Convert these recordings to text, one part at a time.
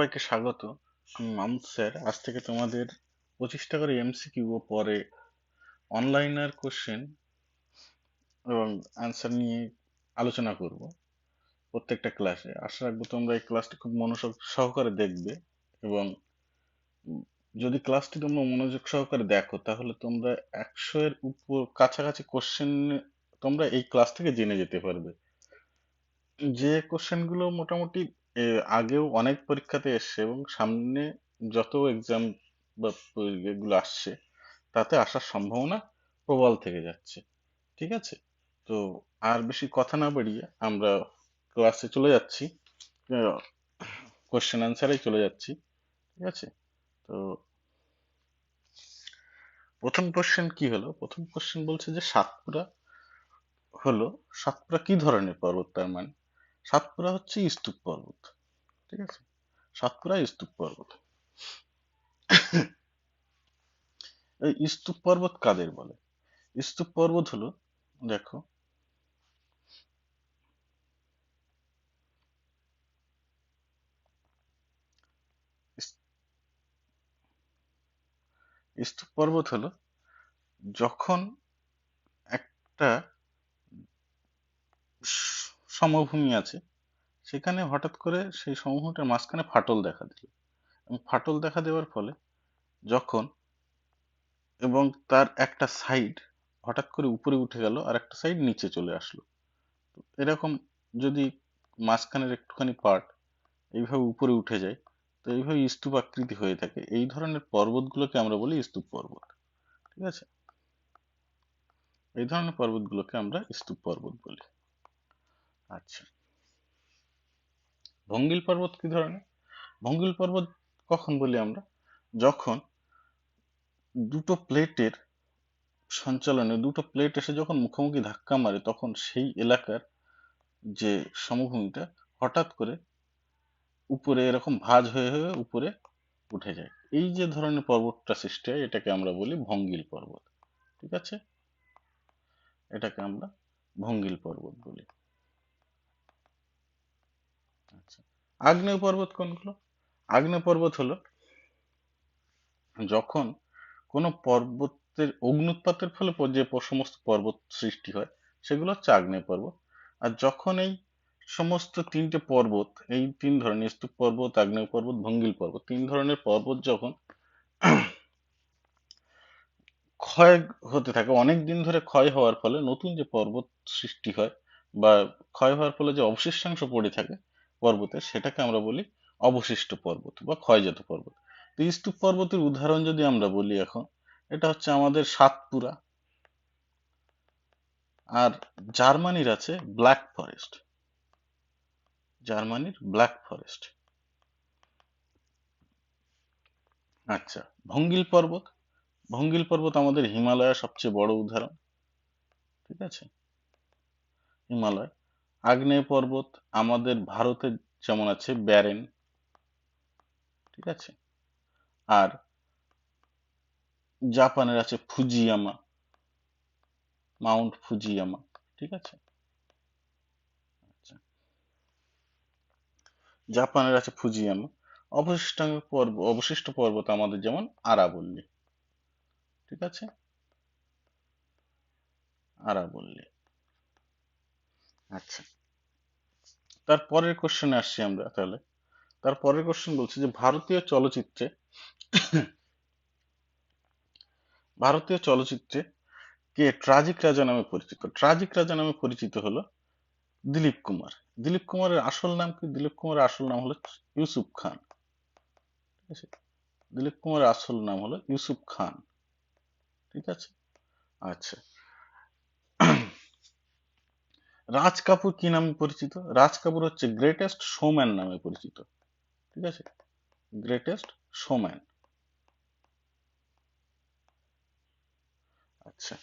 সবাইকে স্বাগত। আমি মামুদ স্যার। আজ থেকে তোমাদের পঁচিশটা করে এমসিকিউ ও পরে অনলাইনার কোশ্চেন এবং অ্যান্সার নিয়ে আলোচনা করব প্রত্যেকটা ক্লাসে আশা রাখব তোমরা এই ক্লাসটি খুব মনোযোগ সহকারে দেখবে এবং যদি ক্লাসটি তোমরা মনোযোগ সহকারে দেখো, তাহলে তোমরা একশো এর উপর কাছাকাছি কোশ্চেন তোমরা এই ক্লাস থেকে জেনে যেতে পারবে। যে কোশ্চেনগুলো মোটামুটি আগেও অনেক পরীক্ষাতে এসছে এবং সামনে যত এক্সাম বা এগুলো আসছে, তাতে আসার সম্ভাবনা প্রবল থেকে যাচ্ছে। ঠিক আছে? তো আর বেশি কথা না বাড়িয়ে আমরা ক্লাসে চলে যাচ্ছি। কোশ্চেন আনসারেই চলে যাচ্ছি। ঠিক আছে? তো প্রথম কোশ্চেন কি হলো? প্রথম কোশ্চেন বলছে যে সাতপুরা হলো, সাতপুরা কি ধরনের পর্বত তার মানে? সাতপুরা হচ্ছে স্তূপ পর্বত, ঠিক আছে? সাতপুরা স্তূপ পর্বত। এই স্তূপ পর্বত কাদের বলে? স্তূপ পর্বত হলো, দেখো স্তূপ পর্বত হলো যখন একটা সমভূমি আছে। সেখানে হঠাৎ করে সেই সমভূমিটার মাঝখানে ফাটল দেখা দিল। এবং ফাটল দেখা দেওয়ার ফলে যখন এবং তার একটা সাইড হঠাৎ করে উপরে উঠে গেল আর একটা সাইড নিচে চলে আসলো। এরকম যদি মাঝখানের একটুখানি পার্ট এইভাবে উপরে উঠে যায়, তো এইভাবে স্তূপ আকৃতি হয়ে থাকে। এই ধরনের পর্বতগুলোকে আমরা বলি স্তূপ পর্বত। ঠিক আছে? এই ধরনের পর্বতগুলোকে আমরা স্তূপ পর্বত বলি। আচ্ছা। ভঙ্গিল পর্বত কি ধরনের? ভঙ্গিল পর্বত কখন বলি আমরা? যখন দুটো প্লেটের সঞ্চালনে, দুটো প্লেট এসে যখন মুখোমুখি ধাক্কা মারে, তখন সেই এলাকার যে সমভূমিটা হঠাৎ করে উপরে এরকম ভাঁজ হয়ে হয়ে উপরে উঠে যায়। এই যে ধরনের পর্বতটা সৃষ্টি হয়, এটাকে আমরা বলি ভঙ্গিল পর্বত। ঠিক আছে? এটাকে আমরা ভঙ্গিল পর্বত বলি আচ্ছা আগ্নেয় পর্বত কোনগুলো? আগ্নেয় পর্বত হলো যখন কোনো পর্বতের অগ্নুৎপাতের ফলে যে সমস্ত পর্বত সৃষ্টি হয়, সেগুলো হচ্ছে আগ্নেয় পর্বত। আর যখন এই সমস্ত তিনটে পর্বত, এই তিন ধরনের স্তূপ পর্বত, আগ্নেয় পর্বত, ভঙ্গিল পর্বত, তিন ধরনের পর্বত যখন ক্ষয় হতে থাকে, অনেক দিন ধরে ক্ষয় হওয়ার ফলে নতুন যে পর্বত সৃষ্টি হয় বা ক্ষয় হওয়ার ফলে যে অবশিষ্টাংশ পড়ে থাকে পর্বতের সেটাকে আমরা বলি অবশিষ্ট পর্বত বা ক্ষয়জাত পর্বত। তো স্তূপ পর্বতের উদাহরণ যদি আমরা বলি এখন, এটা হচ্ছে আমাদের সাতপুরা আর জার্মানির আছে ব্ল্যাক ফরেস্ট। জার্মানির ব্ল্যাক ফরেস্ট। আচ্ছা ভঙ্গিল পর্বত। ভঙ্গিল পর্বত আমাদের হিমালয়ের সবচেয়ে বড় উদাহরণ। ঠিক আছে? হিমালয়। আগ্নেয় পর্বত আমাদের ভারতে যেমন আছে, ব্যারেন, ঠিক আছে? আর জাপানের আছে ফুজিয়ামা, মাউন্ট ফুজিয়ামা, ঠিক আছে? আচ্ছা। জাপানের আছে ফুজিয়ামা। অবশিষ্টাঙ্গ পর্ব, অবশিষ্ট পর্বত আমাদের যেমন আরাবল্লী, ঠিক আছে? আরাবল্লী। আচ্ছা। তারপরের কোশ্চেনে আসছি আমরা তাহলে। তারপরের কোশ্চেন বলছে যে, ভারতীয় চলচ্চিত্রে ভারতীয় চলচ্চিত্রে কে ট্রাজিক রাজা নামে পরিচিত? ট্রাজিক রাজা নামে পরিচিত হলো দিলীপ কুমার। দিলীপ কুমারের আসল নাম কি? দিলীপ কুমারের আসল নাম হলো ইউসুফ খান। ঠিক আছে? দিলীপ কুমারের আসল নাম হলো ইউসুফ খান। ঠিক আছে? আচ্ছা। রাজ কাপুর কি নামে পরিচিত? রাজ কাপুর হচ্ছে গ্রেটেস্ট শোম্যান নামে পরিচিত। ঠিক আছে? গ্রেটেস্ট শোম্যান আচ্ছা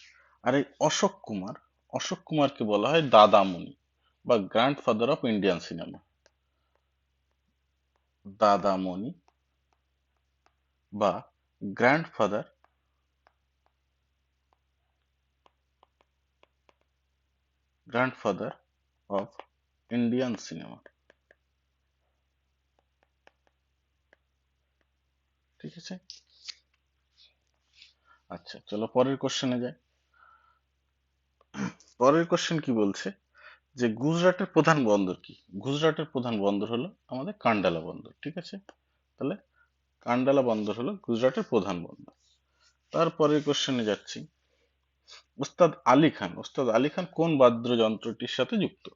আর এই অশোক কুমার, অশোক কুমারকে বলা হয় দাদামণি বা grandfather of Indian cinema Dadamoni বা grandfather grandfather of Indian cinema ঠিক আছে? আচ্ছা চলো পরের কোশ্চেনে যাই। পরের কোশ্চেন কি বলছে? যে গুজরাটের প্রধান বন্দর কি? গুজরাটের প্রধান বন্দর হলো আমাদের কান্ডালা বন্দর, ঠিক আছে? তাহলে কান্ডালা বন্দর হলো গুজরাটের প্রধান বন্দর। তারপরের কোশ্চেনে যাচ্ছি। উস্তাদ আলী খান, উস্তাদ আলী খান কোন বাদ্যযন্ত্রটির সাথে যুক্ত?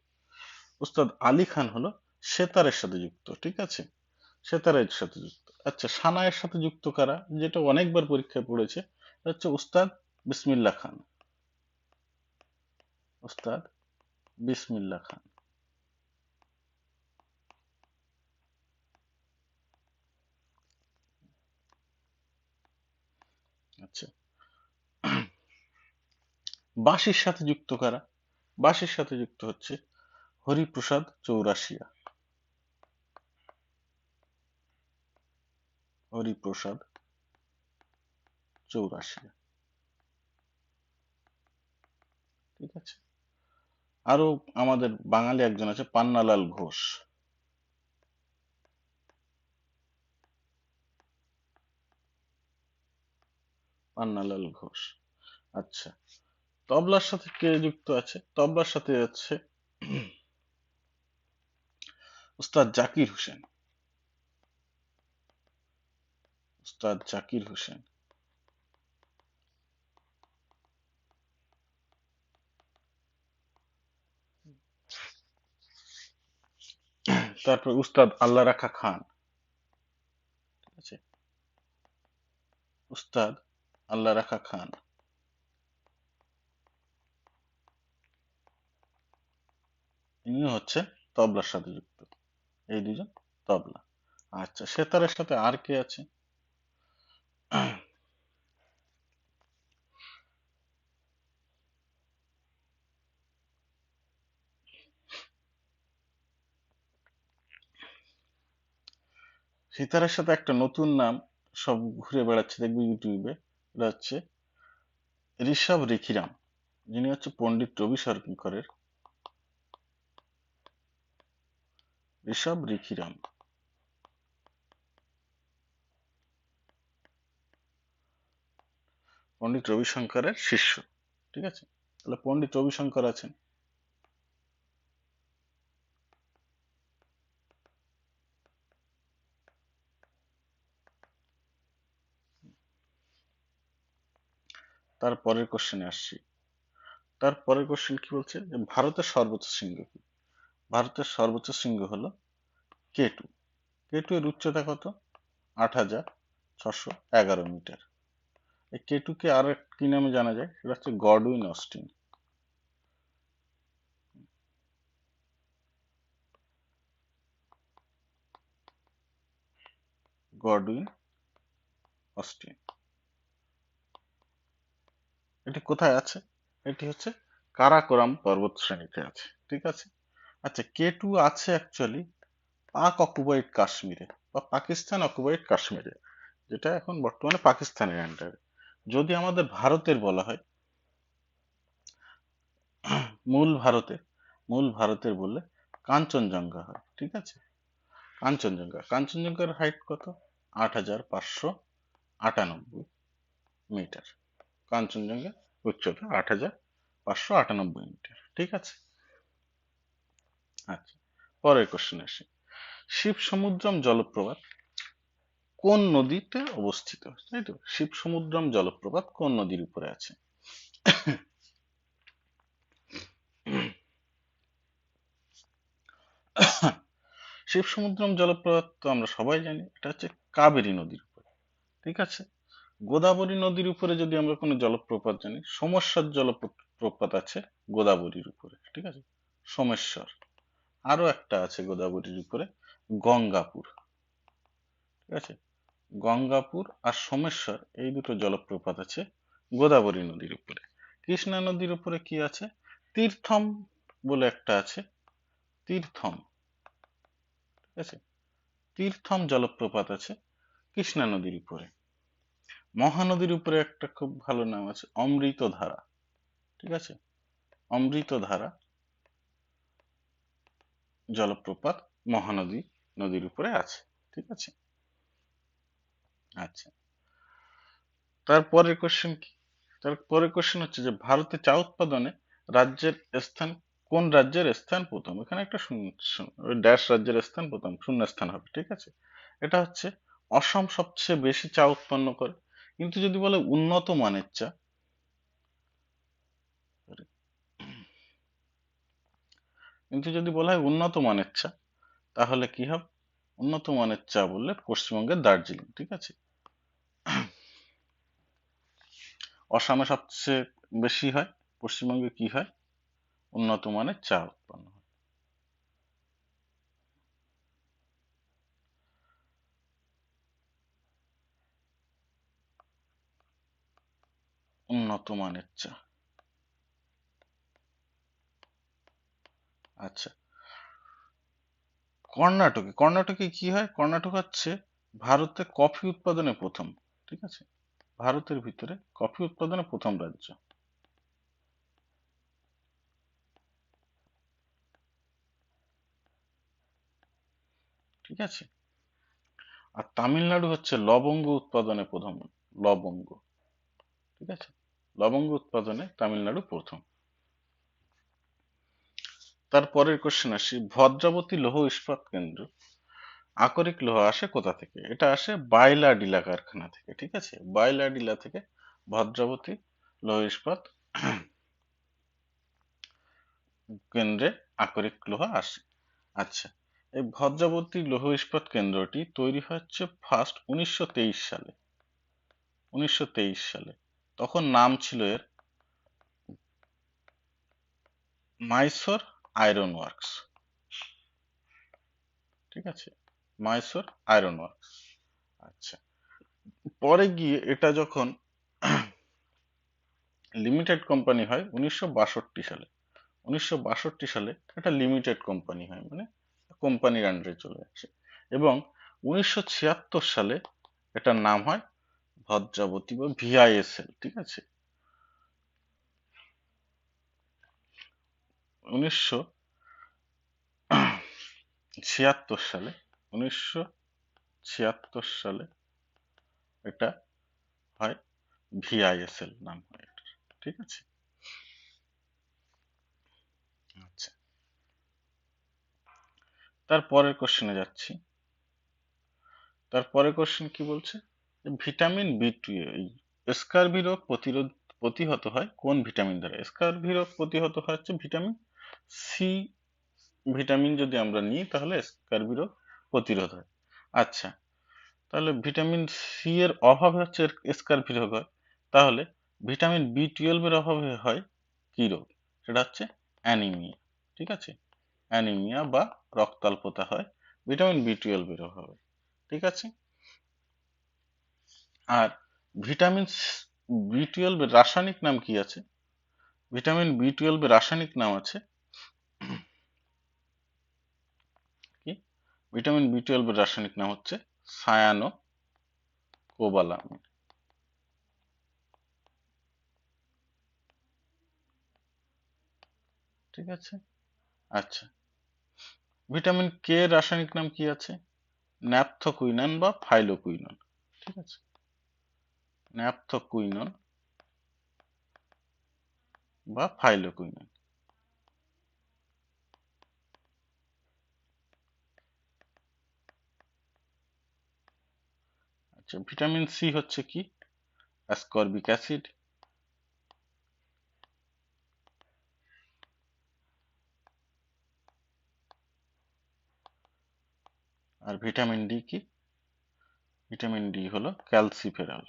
উস্তাদ আলী খান হলো সেতারের সাথে যুক্ত, ঠিক আছে? সেতারের সাথে যুক্ত। আচ্ছা সানায়ের সাথে যুক্ত কারা? যেটা অনেকবার পরীক্ষায় পড়েছে হচ্ছে উস্তাদ বিসমিল্লা খান। উস্তাদ বিসমিল্লা খান আচ্ছা বাঁশির সাথে যুক্ত কারা? বাঁশির সাথে যুক্ত হচ্ছে হরিপ্রসাদ চৌরাশিয়া। হরিপ্রসাদ চৌরাশিয়া। ঠিক আছে? আরও আমাদের বাঙালি একজন আছে, পান্নালাল ঘোষ। পান্নালাল ঘোষ। আচ্ছা। তবলার সাথে কে যুক্ত আছে? তবলার সাথে আছে উস্তাদ জাকির হোসেন। উস্তাদ জাকির হোসেন। তারপর উস্তাদ আল্লাহ রাখা খান। উস্তাদ আল্লাহ রাখা খান। ইনি হচ্ছে তবলার সাথে যুক্ত। এই দুজন তবলা। আচ্ছা সেতারের সাথে আর কে আছে? সিতারের সাথে একটা নতুন নাম সব ঘুরে বেড়াচ্ছে, দেখবি ইউটিউবে। এটা হচ্ছে ঋষভ রেখিরাম যিনি হচ্ছে পণ্ডিত রবি শঙ্করের ঋষভ রেখিরাম পণ্ডিত রবিশঙ্করের শিষ্য, ঠিক আছে? তাহলে পণ্ডিত রবিশঙ্কর আছেন। তারপরের কোশ্চেনে আসছি। তারপরের কোশ্চেন কি বলছে? যে ভারতের সর্বোচ্চ শৃঙ্গ কি? ভারতের সর্বোচ্চ শৃঙ্গ হলো কে টু কে টু এর উচ্চতা কত? আট হাজার ছশো এগারো মিটার। এই কে টু কে আর কি নামে জানা যায়? সেটা হচ্ছে গডউইন অস্টিন গডউইন অস্টিন এটি কোথায় আছে? এটি হচ্ছে কারাকোরাম পর্বত শ্রেণীতে আছে। ঠিক আছে? আচ্ছা কে টু আছে অ্যাকচুয়ালি পাক অকুপাইড কাশ্মীরে বা পাকিস্তান অকুপাইড কাশ্মীরে, যেটা এখন বর্তমানে পাকিস্তানের আন্ডারে যদি আমাদের ভারতের বলা হয়, মূল ভারতের মূল ভারতের বললে কাঞ্চনজঙ্ঘা হয়, ঠিক আছে? কাঞ্চনজঙ্ঘা, কাঞ্চনজঙ্ঘার হাইট কত? আট হাজার পাঁচশো আটানব্বই মিটার কাঞ্চনজঙ্ঘা উচ্চতা আট হাজার পাঁচশো আটানব্বই মিটার ঠিক আছে? আচ্ছা পরের কোশ্চেন আসি। শিব সমুদ্রম জলপ্রপাত কোন নদীতে অবস্থিত? তাই তো? শিব সমুদ্রম জলপ্রপাত কোন নদীর উপরে আছে? শিব সমুদ্রম জলপ্রপাত তো আমরা সবাই জানি, এটা হচ্ছে কাবেরী নদীর উপরে, ঠিক আছে? গোদাবরী নদীর উপরে যদি আমরা কোনো জলপ্রপাত জানি সমস্যার জলপ্রপাত আছে গোদাবরীর উপরে, ঠিক আছে? সোমেশ্বর। আরও একটা আছে গোদাবরীর উপরে, গঙ্গাপুর। ঠিক আছে? গঙ্গাপুর আর সোমেশ্বর, এই দুটো জলপ্রপাত আছে গোদাবরী নদীর উপরে। কৃষ্ণা নদীর উপরে কি আছে? তীর্থম বলে একটা আছে। তীর্থম। ঠিক আছে? তীর্থম জলপ্রপাত আছে কৃষ্ণা নদীর উপরে। মহানদীর উপরে একটা খুব ভালো নাম আছে অমৃত ধারা ঠিক আছে? অমৃত ধারা জলপ্রপাত মহানদী, নদীর উপরে আছে, ঠিক আছে? আচ্ছা। তারপরের কোশ্চেন কি? তারপরের কোশ্চেন হচ্ছে যে, ভারতে চা উৎপাদনে রাজ্যের স্থান, কোন রাজ্যের স্থান প্রথম? এখানে একটা ড্যাশ রাজ্যের স্থান প্রথম শূন্য স্থান হবে, ঠিক আছে? এটা হচ্ছে, অসম সবচেয়ে বেশি চা উৎপন্ন করে। কিন্তু যদি বলে উন্নত মানের চা কিন্তু যদি বলা হয় উন্নত মানের চা, তাহলে কি হবে? উন্নত মানের চা বললে পশ্চিমবঙ্গের দার্জিলিং, ঠিক আছে? অসমে সবচেয়ে বেশি হয়, পশ্চিমবঙ্গে কি হয়? উন্নত মানের চা উৎপন্ন হয়। উন্নত মানের চা। আচ্ছা। কর্ণাটকে কর্ণাটকে কি হয়? কর্ণাটক হচ্ছে ভারতে কফি উৎপাদনে প্রথম, ঠিক আছে? ভারতের ভিতরে কফি উৎপাদনে প্রথম রাজ্য। ঠিক আছে? আর তামিলনাড়ু হচ্ছে লবঙ্গ উৎপাদনে প্রথম, লবঙ্গ। ঠিক আছে? লবঙ্গ উৎপাদনে তামিলনাড়ু প্রথম। তারপরের কোশ্চেন আসি। ভদ্রাবতী লৌহ ইস্পাত কেন্দ্র। আকরিক লোহা আসে কোথা থেকে? এটা আসে বাইলা ডিলা কারখানা থেকে, ঠিক আছে? বাইলা ডিলা থেকে ভদ্রাবতী লৌহ ইস্পাত কেন্দ্রে আকরিক লোহা আসে। আচ্ছা এই ভদ্রাবতী লৌহ ইস্পাত কেন্দ্রটি তৈরি হচ্ছে ফার্স্ট উনিশশো তেইশ সালে। উনিশশো তেইশ সালে। তখন নাম ছিল এর মাইসোর আয়রন ওয়ার্কস ঠিক আছে? মাইসোর আয়রন ওয়ার্কস আচ্ছা। পরে গিয়ে এটা যখন লিমিটেড কোম্পানি হয়, উনিশশো বাষট্টি সালে। উনিশশো বাষট্টি সালে এটা লিমিটেড কোম্পানি হয় মানে কোম্পানির আন্ডারে চলে আসে। এবং উনিশশো ছিয়াত্তর সালে এটার নাম হয় ভদ্রাবতী বা ভিআইএসএল ঠিক আছে? উনিশশো ছিয়াত্তর সালে, উনিশশো ছিয়াত্তর সালে এটা হয় ভিআইএসএল নাম হয় এটা ঠিক আছে? আচ্ছা। তারপরের কোশ্চেনে যাচ্ছি। তারপরের কোশ্চেন কি বলছে? ভিটামিন বি টু স্কারভি রোগ প্রতিরোধ প্রতিহত হয় কোন ভিটামিন দ্বারা? স্কারভি রোগ প্রতিহত হয় হচ্ছে ভিটামিন সি ভিটামিন যদি আমরা নিই, তাহলে স্কারভি রোগ প্রতিরোধ হয়। আচ্ছা তাহলে ভিটামিন সি এর অভাবে হচ্ছে স্কারভি রোগ হয়। তাহলে ভিটামিন বি টুয়েলভের অভাবে হয় কি রোগ? সেটা হচ্ছে অ্যানিমিয়া ঠিক আছে? অ্যানিমিয়া বা রক্তাল্পতা হয় ভিটামিন বি টুয়েলভের অভাবে, ঠিক আছে? আর ভিটামিন বি টুয়েলভের রাসায়নিক নাম কি আছে? ভিটামিন বি টুয়েলভের রাসায়নিক নাম আছে ভিটামিন বি টুয়েলভের রাসায়নিক নাম হচ্ছে সায়ানো কোবালামিন ঠিক আছে? আচ্ছা। ভিটামিন কে রাসায়নিক নাম কি আছে? ন্যাপথোকুইনান বা ফাইলোকুইনন। ঠিক আছে? ন্যাপথোকুইনন বা ফাইলোকুইনন। ভিটামিন সি হচ্ছে কি? অ্যাসকর্বিক অ্যাসিড আর ভিটামিন ডি কি? ভিটামিন ডি হলো ক্যালসিফেরল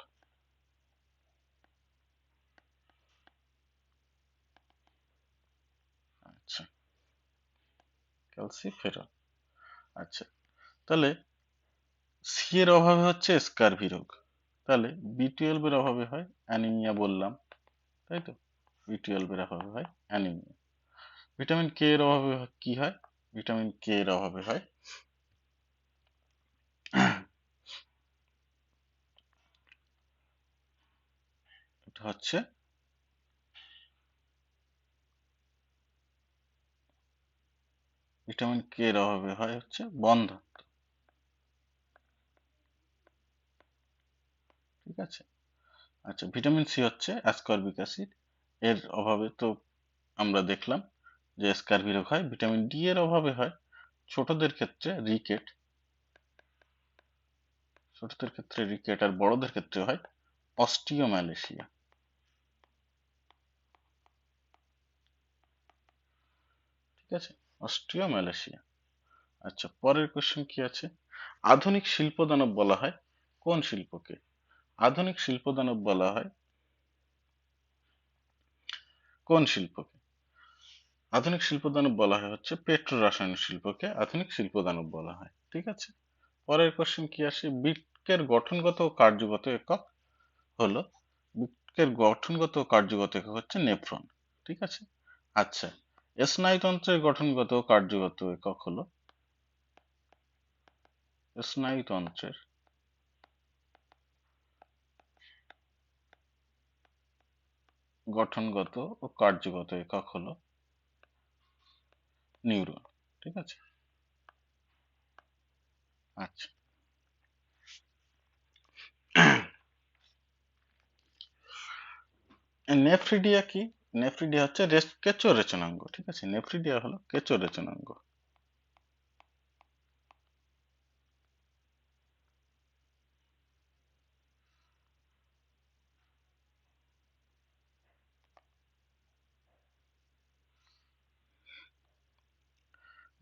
আচ্ছা ক্যালসিফেরল আচ্ছা তাহলে সি এর অভাবে হচ্ছে স্কারভি রোগ। তাহলে বি টুয়েলভ এর অভাবে হয় অ্যানিমিয়া বললাম, তাই তো? বি টুয়েলভ এর অভাবে হয় অ্যানিমিয়া ভিটামিন কে এর অভাবে কি হয়? ভিটামিন কে এর অভাবে হয়। এটা হচ্ছে ভিটামিন কে এর অভাবে হয় হচ্ছে বন্ধত্ব ঠিক আছে? আচ্ছা ভিটামিন সি হচ্ছে অ্যাসকর্বিক অ্যাসিড এর অভাবে তো আমরা দেখলাম যে স্কারভি রোগ হয়, ভিটামিন ডি এর অভাবে হয়। ছোটদের ক্ষেত্রে রিকেট ছোটদের ক্ষেত্রে রিকেট আর বড়দের ক্ষেত্রে হয় অস্টিওম্যালেশিয়া ঠিক আছে? অস্টিওম্যালেশিয়া আচ্ছা পরের কোশ্চেন কি আছে? আধুনিক শিল্প দানব বলা হয় কোন শিল্পকে? আধুনিক শিল্প দানব বলা হয়। কোন শিল্পকে? আধুনিক শিল্প দানব বলা হয় হচ্ছে পেট্রো রাসায়নিক শিল্পকে আধুনিক শিল্প দানব বলা হয়, ঠিক আছে? পরের কোশ্চেন কি আসে? বৃক্কের গঠনগত ও কার্যগত একক হলো বৃক্কের গঠনগত ও কার্যগত একক হচ্ছে নেফ্রন ঠিক আছে? আচ্ছা স্নায়ুতন্ত্রের গঠনগত ও কার্যগত একক হলো, স্নায়ুতন্ত্রের গঠনগত ও কার্যগত একক হলো নিউরন ঠিক আছে? আচ্ছা। নেফ্রিডিয়া কি? নেফ্রিডিয়া হচ্ছে কেঁচো রেচনাঙ্গ, ঠিক আছে? নেফ্রিডিয়া হলো কেঁচো রেচনাঙ্গ।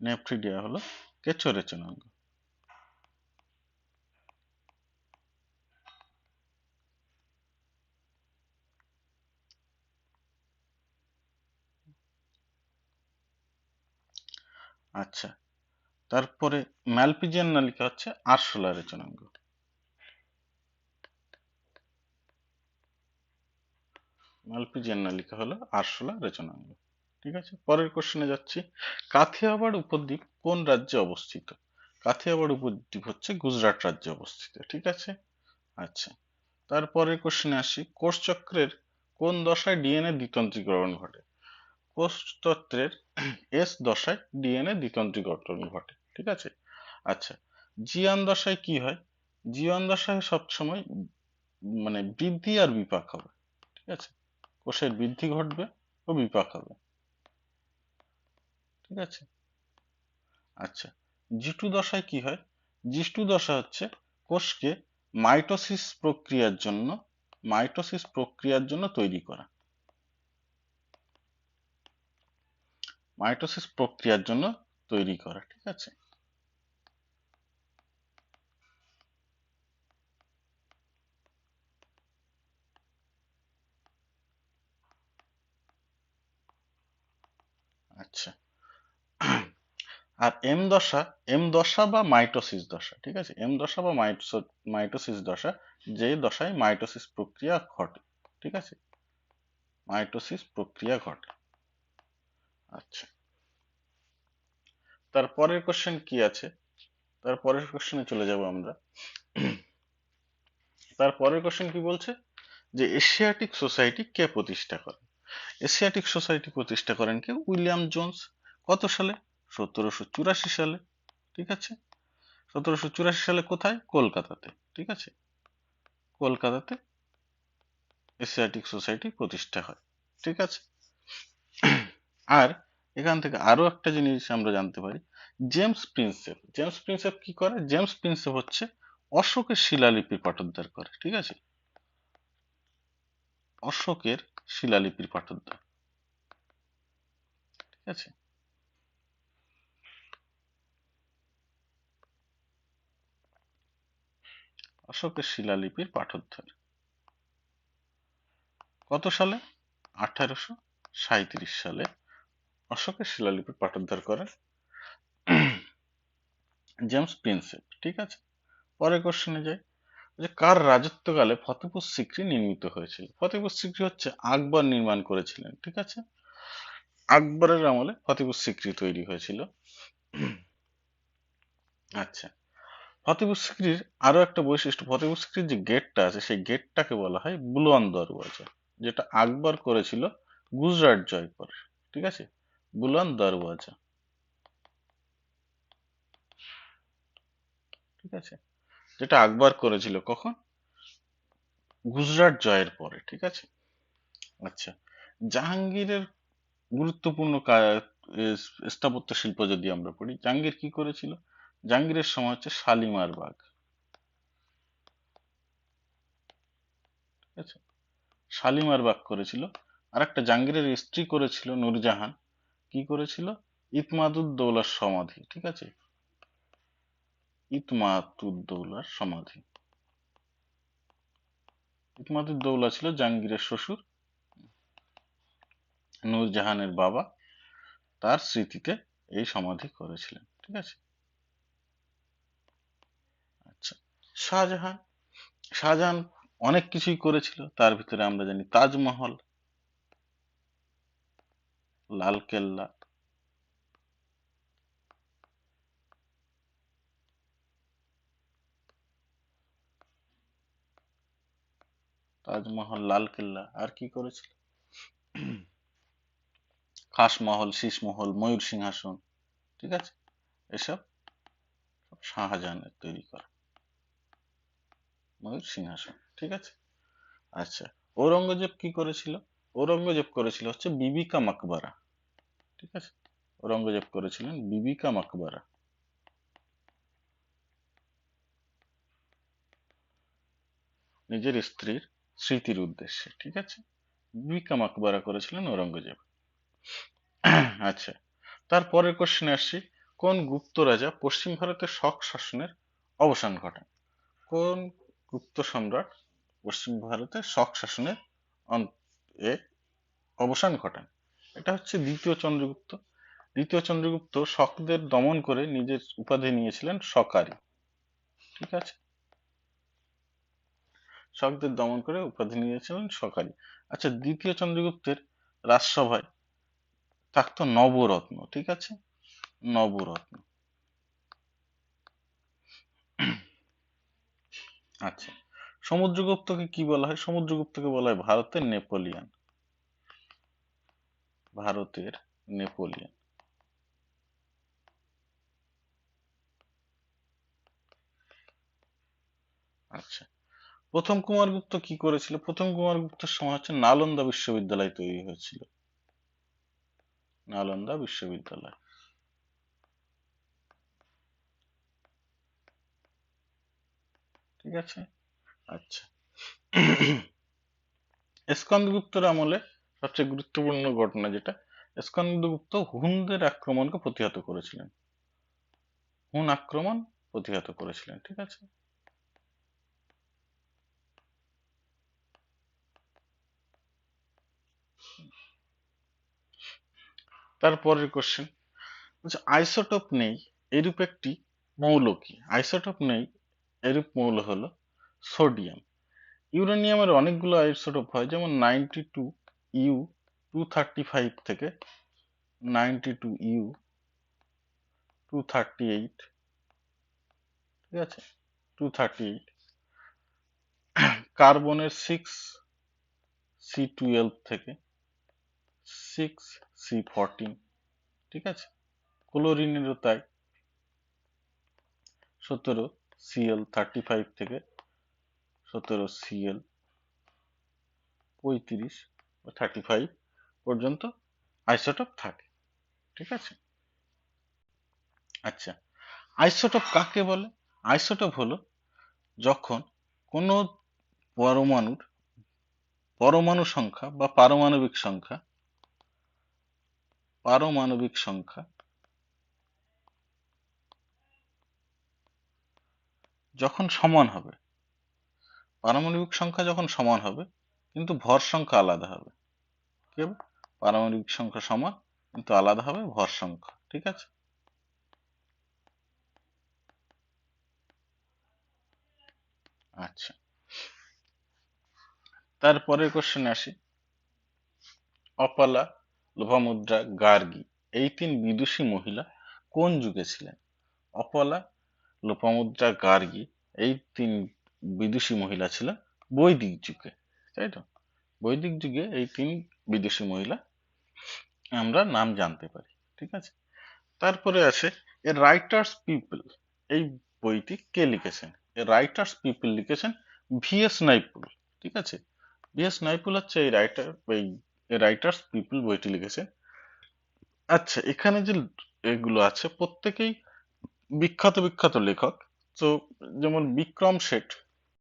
নেফ্রিডিয়া হলো কেঁচো রেচনাঙ্গ। আচ্ছা তারপরে ম্যালপিজিয়ান নালিকা হচ্ছে আরশোলা রেচনাঙ্গ। ম্যালপিজিয়ান নালিকা হলো আরশোলা রেচনাঙ্গ। ঠিক আছে? পরের কোশ্চেনে যাচ্ছি। কাথিয়াবাড় উপদ্বীপ কোন রাজ্যে অবস্থিত? কাথিয়াবাড় উপদ্বীপ হচ্ছে গুজরাট রাজ্যে অবস্থিত, ঠিক আছে? আচ্ছা তারপরের কোশ্চেনে আসি। কোষ চক্রের কোন দশায় ডিএনএ দ্বিতন্ত্রীকরণ ঘটে? কোষতত্ত্বের এস দশায় ডিএনএ দ্বিতন্ত্রীকরণ ঘটে, ঠিক আছে? আচ্ছা জিয়ান দশায় কি হয়? জিয়ান দশায় সবসময় মানে বৃদ্ধি আর বিপাক হবে, ঠিক আছে? কোষের বৃদ্ধি ঘটবে ও বিপাক হবে। ঠিক আছে? আচ্ছা জিটু দশায় কি হয়? জিটু দশা হচ্ছে কোষকে মাইটোসিস প্রক্রিয়ার জন্য, মাইটোসিস প্রক্রিয়ার জন্য তৈরি করা। মাইটোসিস প্রক্রিয়ার জন্য তৈরি করা, ঠিক আছে? আচ্ছা। আর এম দশা এম দশা বা মাইটোসিস দশা, ঠিক আছে? এম দশা বা মাইটোসিস দশা, যে দশায় মাইটোসিস প্রক্রিয়া ঘটে, ঠিক আছে? মাইটোসিস প্রক্রিয়া ঘটে। আচ্ছা। তারপরের কোশ্চেন কি আছে? তারপরের কোশ্চেনে চলে যাব আমরা। তারপরের কোশ্চেন কি বলছে? যে এশিয়াটিক সোসাইটি কে প্রতিষ্ঠা করেন এশিয়াটিক সোসাইটি প্রতিষ্ঠা করেন কে? William Jones. কত সালে? সতেরোশো চুরাশি সালে, ঠিক আছে? সতেরোশো চুরাশি সালে কোথায়? কলকাতাতে, ঠিক আছে? কলকাতাতে এশিয়াটিক সোসাইটি প্রতিষ্ঠা হয়, ঠিক আছে? আর এখান থেকে আরও একটা জিনিস আমরা জানতে পারি, জেমস প্রিন্সেপ। জেমস প্রিন্সেপ কি করে? জেমস প্রিন্সেপ হচ্ছে অশোকের শিলালিপির পাঠোদ্ধার করে, ঠিক আছে? অশোকের শিলালিপির পাঠোদ্ধার ঠিক আছে? অশোকের শিলালিপির পাঠোদ্ধার। কত সালে? আঠারোশো সাঁত্রিশ সালে অশোকের শিলালিপি পাঠোদ্ধার করে জেমস প্রিন্সেপ, ঠিক আছে? পরের কোশ্চেনে যাই। যে কার রাজত্বকালে ফতেপুর সিক্রি নির্মিত হয়েছিল? ফতেপুর সিক্রি হচ্ছে আকবর নির্মাণ করেছিলেন, ঠিক আছে? আকবরের আমলে ফতেপুর সিক্রি তৈরি হয়েছিল। আচ্ছা। ফতেপুর সিক্রির আরও একটা বৈশিষ্ট্য ফতেপুর সিক্রির যে গেটটা আছে, সেই গেটটাকে বলা হয় বুলওয়ান দরওয়াজা, যেটা আকবর করেছিল গুজরাট জয় করে ঠিক আছে? বুলওয়ান দরওয়াজা। ঠিক আছে? যেটা আকবর করেছিল কখন? গুজরাট জয়ের পরে, ঠিক আছে? আচ্ছা জাহাঙ্গীরের গুরুত্বপূর্ণ স্থাপত্য শিল্প যদি আমরা পড়ি, জাহাঙ্গীর কি করেছিল? জাহাঙ্গীরের সময় হচ্ছে শালিমার বাগ। শালিমার বাগ করেছিল। আর একটা জাহাঙ্গীরের স্ত্রী করেছিল নূরজাহান। কি করেছিল? ইতমাদুদ্দৌলার সমাধি, ঠিক আছে? ইতমাদুদ্দৌলার সমাধি। ইতমাদুদ্দৌলা ছিল জাহাঙ্গীরের শ্বশুর, নূরজাহানের বাবা। তার স্মৃতিতে এই সমাধি করেছিলেন, ঠিক আছে আচ্ছা শাহজাহান। শাহজাহান অনেক কিছুই করেছিল, তার ভিতরে আমরা জানি তাজমহল লালকেল্লা তাজমহল লালকেল্লা আর কি করেছিল? খাসমহল, শীষমহল, ময়ূর সিংহাসন, ঠিক আছে? এসব সব শাহজাহানের তৈরি করা। ময়ূর সিংহাসন, ঠিক আছে? আচ্ছা ঔরঙ্গজেব কি করেছিল? ঔরঙ্গজেব করেছিল হচ্ছে বিবিকা মাকবারা, ঠিক আছে? ঔরঙ্গজেব করেছিলেন বিবিকা মাকবারা। নিজের স্ত্রীর স্মৃতির উদ্দেশ্যে, ঠিক আছে? বিবিকা মাকবারা করেছিলেন ঔরঙ্গজেব। আচ্ছা তারপরের কোশ্চেনে আসছি, কোন গুপ্ত রাজা পশ্চিম ভারতের শক শাসনের অবসান ঘটান? কোন গুপ্ত সম্রাট পশ্চিম ভারতে শক শাসনের অবসান ঘটান। এটা হচ্ছে দ্বিতীয় চন্দ্রগুপ্ত। দ্বিতীয় চন্দ্রগুপ্ত শকদের দমন করে নিজের উপাধি নিয়েছিলেন শকারি। ঠিক আছে? শকদের দমন করে উপাধি নিয়েছিলেন শকারি। আচ্ছা দ্বিতীয় চন্দ্রগুপ্তের রাজসভায় থাকতো নবরত্ন, ঠিক আছে? নবরত্ন। আচ্ছা। সমুদ্রগুপ্তকে কি বলা হয়? সমুদ্রগুপ্তকে বলা হয় ভারতের নেপোলিয়ান। ভারতের নেপোলিয়ান। আচ্ছা। প্রথম কুমারগুপ্ত কি করেছিল? প্রথম কুমারগুপ্তের সময় হচ্ছে নালন্দা বিশ্ববিদ্যালয় তৈরি হয়েছিল। নালন্দা বিশ্ববিদ্যালয়। ঠিক আছে? আচ্ছা। স্কন্দগুপ্তের আমলে সবচেয়ে গুরুত্বপূর্ণ ঘটনা যেটা, স্কন্দগুপ্ত হুনদের আক্রমণকে প্রতিহত করেছিলেন। হুন আক্রমণ প্রতিহত করেছিলেন, ঠিক আছে? তারপরের কোশ্চেন আইসোটোপ নেই, এরূপ একটি মৌল কি আইসোটোপ নেই এরূপ মৌল হলো সোডিয়াম। ইউরেনিয়ামের অনেকগুলো আইসোটোপ হয়, যেমন ninety two U, two thirty five থেকে ninety two U, two thirty eight, ঠিক আছে? Two thirty eight. কার্বনের সিক্স সি টুয়েলভ থেকে সিক্স সি ফোরটিন, ঠিক আছে? ক্লোরিনেরও তাই। সতেরো সিএল থার্টি ফাইভ থেকে সতেরো সিএল পঁয়ত্রিশ থার্টি ফাইভ পর্যন্ত আইসোটপ থাকে, ঠিক আছে? আচ্ছা আইসোটপ কাকে বলে? আইসোটপ হলো যখন কোনো পরমাণুর পরমাণু সংখ্যা বা পারমাণবিক সংখ্যা পারমাণবিক সংখ্যা যখন সমান হবে। পারমাণবিক সংখ্যা যখন সমান হবে, কিন্তু ভর সংখ্যা আলাদা হবে। কি হবে? পারমাণবিক সংখ্যা সমান, কিন্তু আলাদা হবে ভর সংখ্যা, ঠিক আছে? আচ্ছা। তারপরের কোশ্চেনে আসি। অপালা লোভামুদ্রা গার্গী, এই তিন বিদুষী মহিলা কোন যুগে ছিলেন? অপলা লোপামুদ্রা গার্গী এই তিন বিদুষী মহিলা ছিলেন বৈদিক যুগে, তাই তো? বৈদিক যুগে এই তিন বিদেশি মহিলা আমরা নাম জানতে পারি, ঠিক আছে? তারপরে আছে এ রাইটার্স পিপল এই বইটি কে লিখেছেন? এ রাইটার্স পিপল লিখেছেন ভিএস নাইপুল, ঠিক আছে? বিএস নাইপুল হচ্ছে এই রাইটার এই রাইটার্স পিপল বইটি লিখেছেন। আচ্ছা এখানে যে এগুলো আছে প্রত্যেকেই বিখ্যাত বিখ্যাত লেখক। তো যেমন বিক্রম শেঠ